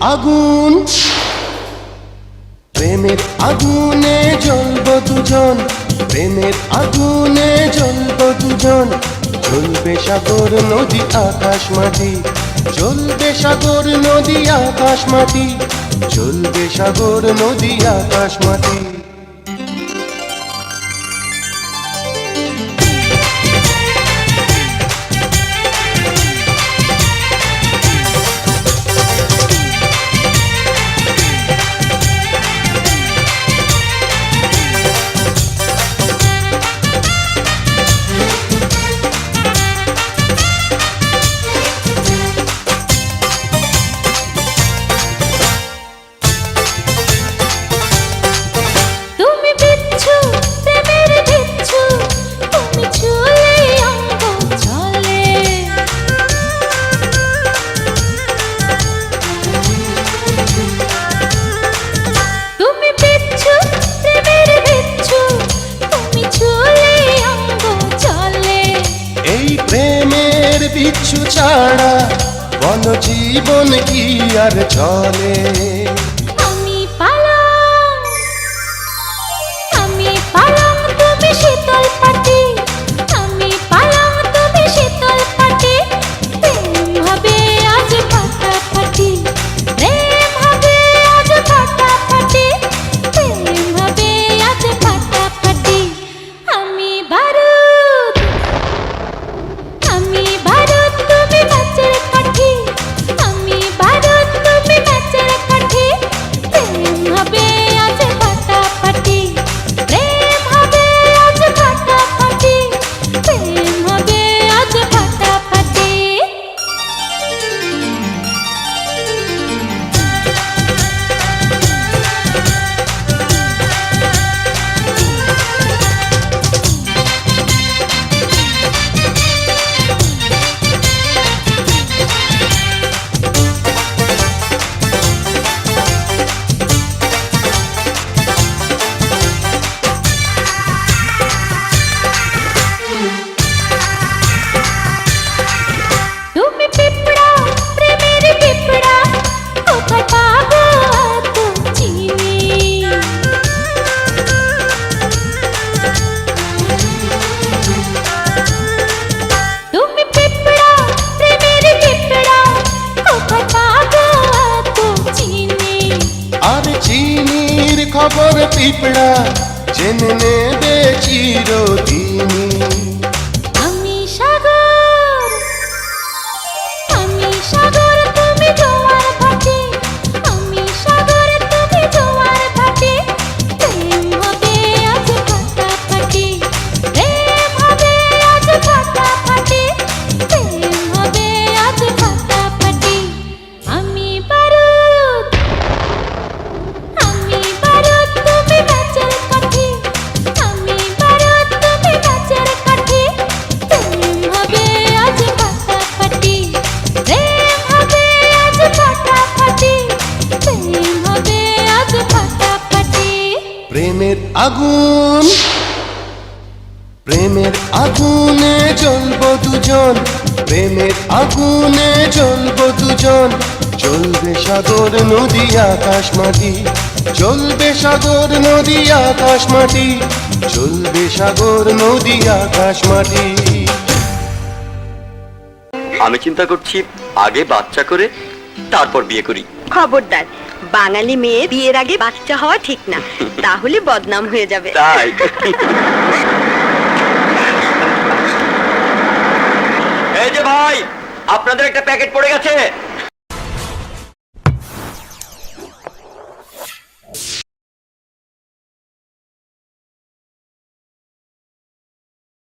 আগুন। প্রেমের আগুনে জ্বলব দুজন, প্রেমের আগুনে জ্বলব দুজন। জ্বলবে সাগর, নদী, আকাশ, মাটি। জ্বলবে সাগর, নদী, আকাশ, মাটি। জ্বলবে সাগর, নদী, আকাশ, মাটি। বিচ্ছু ছাড়া বন জীবন কি আর চলে? পিঁপড়া জেনে নেবে চিরদিনই প্রেমের আগুন। প্রেমের আগুনে জ্বলব দুজন। প্রেমের আগুনে জ্বলব দুজন। চলবে সাগর নদী আকাশ মাটি। চলবে সাগর নদী আকাশ মাটি। চলবে সাগর নদী আকাশ মাটি। আমি চিন্তা করছি আগে বাচ্চা করে তারপর বিয়ে করি। খবরদার। বাঙালি মেয়ে বিয়ের আগে বাচ্চা হওয়া ঠিক না। তাহলে বদনাম হয়ে যাবে। এই যে ভাই, আপনাদের একটা প্যাকেট পড়ে গেছে।